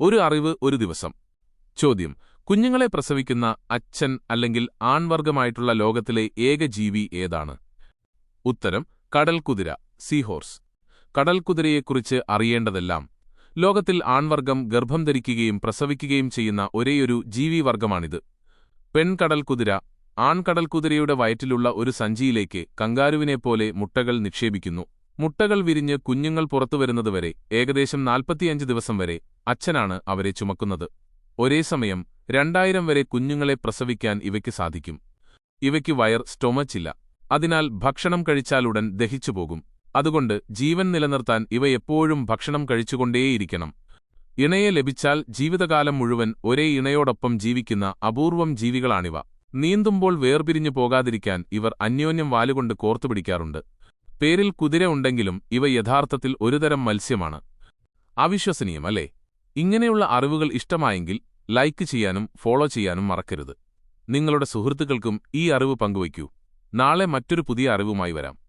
ഒരു അറിവ് ഒരു ദിവസം. ചോദ്യം. കുഞ്ഞുങ്ങളെ പ്രസവിക്കുന്ന അച്ഛൻ അല്ലെങ്കിൽ ആൺവർഗമായിട്ടുള്ള ലോകത്തിലെ ഏക ജീവി ഏതാണ്? ഉത്തരം. കടൽക്കുതിര സീഹോർസ് കടൽക്കുതിരയെക്കുറിച്ച് അറിയേണ്ടതെല്ലാം. ലോകത്തിൽ ആൺവർഗം ഗർഭം ധരിക്കുകയും പ്രസവിക്കുകയും ചെയ്യുന്ന ഒരേയൊരു ജീവിവർഗമാണിത് പെൺകടൽക്കുതിര ആൺകടൽക്കുതിരയുടെ വയറ്റിലുള്ള ഒരു സഞ്ചിയിലേക്ക് കങ്കാരുവിനെപ്പോലെ മുട്ടകൾ നിക്ഷേപിക്കുന്നു. മുട്ടകൾ വിരിഞ്ഞ് കുഞ്ഞുങ്ങൾ പുറത്തുവരുന്നതുവരെ ഏകദേശം നാൽപ്പത്തിയഞ്ച് ദിവസം വരെ അച്ഛനാണ് അവരെ ചുമക്കുന്നത്. ഒരേ സമയം രണ്ടായിരം വരെ കുഞ്ഞുങ്ങളെ പ്രസവിക്കാൻ ഇവയ്ക്ക് സാധിക്കും. ഇവയ്ക്ക് വയർ സ്റ്റൊമച്ചില്ല അതിനാൽ ഭക്ഷണം കഴിച്ചാലുടൻ ദഹിച്ചുപോകും അതുകൊണ്ട് ജീവൻ നിലനിർത്താൻ ഇവ എപ്പോഴും ഭക്ഷണം കഴിച്ചുകൊണ്ടേയിരിക്കണം. ഇണയെ ലഭിച്ചാൽ ജീവിതകാലം മുഴുവൻ ഒരേ ഇണയോടൊപ്പം ജീവിക്കുന്ന അപൂർവം ജീവികളാണിവ. നീന്തുമ്പോൾ വേർപിരിഞ്ഞു പോകാതിരിക്കാൻ ഇവർ അന്യോന്യം വാലുകൊണ്ട് കോർത്തുപിടിക്കാറുണ്ട്. പേരിൽ കുതിര ഉണ്ടെങ്കിലും ഇവ യഥാർത്ഥത്തിൽ ഒരുതരം മത്സ്യമാണ്. അവിശ്വസനീയം അല്ലേ? ഇങ്ങനെയുള്ള അറിവുകൾ ഇഷ്ടമായെങ്കിൽ ലൈക്ക് ചെയ്യാനും ഫോളോ ചെയ്യാനും മറക്കരുത്. നിങ്ങളുടെ സുഹൃത്തുക്കൾക്കും ഈ അറിവ് പങ്കുവയ്ക്കൂ. നാളെ മറ്റൊരു പുതിയ അറിവുമായി വരാം.